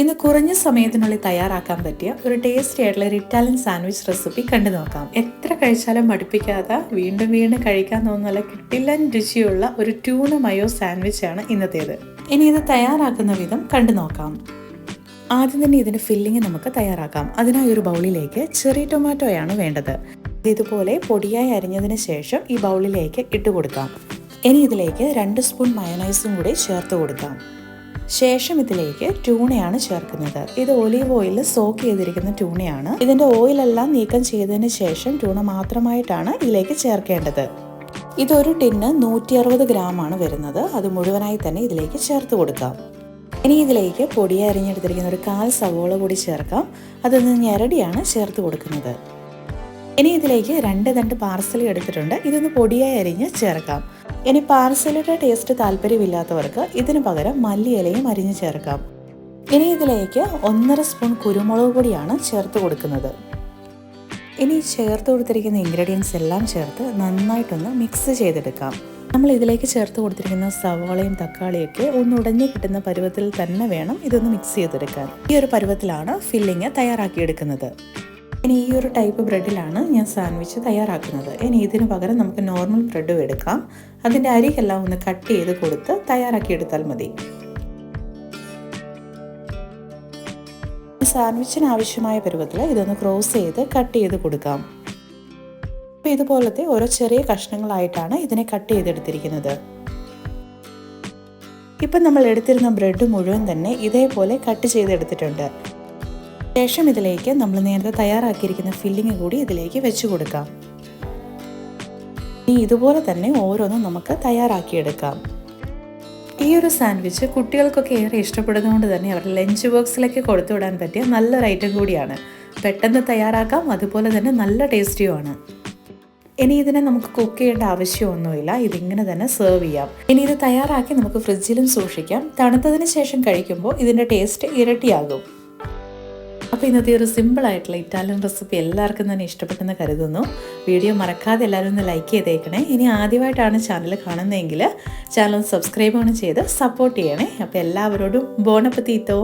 ഇന്ന് കുറഞ്ഞ സമയത്തിനുള്ളിൽ തയ്യാറാക്കാൻ പറ്റിയ ഒരു ടേസ്റ്റി ആയിട്ടുള്ള ഒരു ഇറ്റാലിയൻ സാൻഡ്വിച്ച് റെസിപ്പി കണ്ടു നോക്കാം. എത്ര കഴിച്ചാലും മടുപ്പിക്കാതെ വീണ്ടും വീണ്ടും കഴിക്കാൻ തോന്നുന്ന കിട്ടില്ല രുചിയുള്ള ഒരു ട്യൂണ മയോ സാൻഡ്വിച്ച് ആണ് ഇന്നത്തേത്. ഇനി ഇത് തയ്യാറാക്കുന്ന വിധം കണ്ടു നോക്കാം. ആദ്യം തന്നെ ഇതിന്റെ ഫില്ലിങ് നമുക്ക് തയ്യാറാക്കാം. അതിനായി ഒരു ബൗളിലേക്ക് ചെറിയ ടൊമാറ്റോയാണ് വേണ്ടത്. ഇതുപോലെ പൊടിയായി അരിഞ്ഞതിന് ശേഷം ഈ ബൗളിലേക്ക് ഇട്ട് കൊടുക്കാം. ഇനി ഇതിലേക്ക് രണ്ട് സ്പൂൺ മയോണൈസും കൂടി ചേർത്ത് കൊടുക്കാം. ശേഷം ഇതിലേക്ക് ട്യൂണയാണ് ചേർക്കുന്നത്. ഇത് ഒലീവ് ഓയിലിൽ സോക്ക് ചെയ്തിരിക്കുന്ന ട്യൂണയാണ്. ഇതിന്റെ ഓയിലെല്ലാം നീക്കം ചെയ്തതിന് ശേഷം ട്യൂണ മാത്രമായിട്ടാണ് ഇതിലേക്ക് ചേർക്കേണ്ടത്. ഇതൊരു ടിന്ന് നൂറ്റി അറുപത് ഗ്രാം ആണ് വരുന്നത്. അത് മുഴുവനായി തന്നെ ഇതിലേക്ക് ചേർത്ത് കൊടുക്കാം. ഇനി ഇതിലേക്ക് പൊടിയെ അരിഞ്ഞെടുത്തിരിക്കുന്ന ഒരു കാൽ സവോള കൂടി ചേർക്കാം. അതൊന്ന് ഞെരടിയാണ് ചേർത്ത് കൊടുക്കുന്നത്. ഇനി ഇതിലേക്ക് രണ്ട് രണ്ട് പാർസലി എടുത്തിട്ടുണ്ട്. ഇതൊന്ന് പൊടിയായി അരിഞ്ഞ് ചേർക്കാം. ഇനി പാർസലിയുടെ ടേസ്റ്റ് താല്പര്യമില്ലാത്തവർക്ക് ഇതിന് പകരം മല്ലിയിലയും അരിഞ്ഞ് ചേർക്കാം. ഇനി ഇതിലേക്ക് ഒന്നര സ്പൂൺ കുരുമുളക് പൊടിയാണ് ചേർത്ത് കൊടുക്കുന്നത്. ഇനി ചേർത്ത് കൊടുത്തിരിക്കുന്ന ഇൻഗ്രീഡിയൻസ് എല്ലാം ചേർത്ത് നന്നായിട്ടൊന്ന് മിക്സ് ചെയ്തെടുക്കാം. നമ്മൾ ഇതിലേക്ക് ചേർത്ത് കൊടുത്തിരിക്കുന്ന സവാളയും തക്കാളിയൊക്കെ ഒന്ന് ഉടഞ്ഞു കിട്ടുന്ന പരുവത്തിൽ തന്നെ വേണം ഇതൊന്ന് മിക്സ് ചെയ്തെടുക്കാൻ. ഈ ഒരു പരുവത്തിലാണ് ഫില്ലിങ് തയ്യാറാക്കിയെടുക്കുന്നത്. ഇനി ഈ ഒരു ടൈപ്പ് ബ്രെഡിലാണ് ഞാൻ സാൻഡ്വിച്ച് തയ്യാറാക്കുന്നത്. ഇനി ഇതിന് പകരം നമുക്ക് നോർമൽ ബ്രെഡും എടുക്കാം. അതിന്റെ അരികെല്ലാം ഒന്ന് കട്ട് ചെയ്ത് കൊടുത്ത് തയ്യാറാക്കിയെടുത്താൽ മതി. സാൻഡ്വിച്ചിന് ആവശ്യമായ പരുവത്തിൽ ഇതൊന്ന് ക്രോസ് ചെയ്ത് കട്ട് ചെയ്ത് കൊടുക്കാം. അപ്പോൾ ഇതുപോലത്തെ ഓരോ ചെറിയ കഷ്ണങ്ങളായിട്ടാണ് ഇതിനെ കട്ട് ചെയ്തെടുത്തിരിക്കുന്നത്. ഇപ്പം നമ്മൾ എടുത്തിരുന്ന ബ്രെഡ് മുഴുവൻ തന്നെ ഇതേപോലെ കട്ട് ചെയ്തെടുത്തിട്ടുണ്ട്. ശേഷം ഇതിലേക്ക് നമ്മൾ നേരത്തെ തയ്യാറാക്കിയിരിക്കുന്ന ഫില്ലിങ് കൂടി ഇതിലേക്ക് വെച്ച് കൊടുക്കാം. ഇനി ഇതുപോലെ തന്നെ ഓരോന്നും നമുക്ക് തയ്യാറാക്കിയെടുക്കാം. ഈ ഒരു സാൻഡ്വിച്ച് കുട്ടികൾക്കൊക്കെ ഏറെ ഇഷ്ടപ്പെടുന്നതുകൊണ്ട് തന്നെ അവരുടെ ലഞ്ച് ബോക്സിലേക്ക് കൊടുത്തു വിടാൻ പറ്റിയ നല്ലൊരു ഐറ്റം കൂടിയാണ്. പെട്ടെന്ന് തയ്യാറാക്കാം അതുപോലെ തന്നെ നല്ല ടേസ്റ്റിയുമാണ് ഇനി ഇതിനെ നമുക്ക് കുക്ക് ചെയ്യേണ്ട ആവശ്യമൊന്നുമില്ല. ഇതിങ്ങനെ തന്നെ സെർവ് ചെയ്യാം. ഇനി ഇത് തയ്യാറാക്കി നമുക്ക് ഫ്രിഡ്ജിലും സൂക്ഷിക്കാം. തണുത്തതിന് ശേഷം കഴിക്കുമ്പോൾ ഇതിന്റെ ടേസ്റ്റ് ഇരട്ടിയാകും. അപ്പോൾ ഇന്നത്തെ ഒരു സിമ്പിൾ ആയിട്ടുള്ള ഇറ്റാലിയൻ റെസിപ്പി എല്ലാവർക്കും തന്നെ ഇഷ്ടപ്പെട്ടെന്ന് കരുതുന്നു. വീഡിയോ മറക്കാതെ എല്ലാവരും ഒന്ന് ലൈക്ക് ചെയ്തേക്കണേ. ഇനി ആദ്യമായിട്ടാണ് ചാനൽ കാണുന്നതെങ്കിൽ ചാനൽ സബ്സ്ക്രൈബ് ആണ് ചെയ്ത് സപ്പോർട്ട് ചെയ്യണേ. അപ്പോൾ എല്ലാവരോടും ബോണപ്പത്തീത്തോ.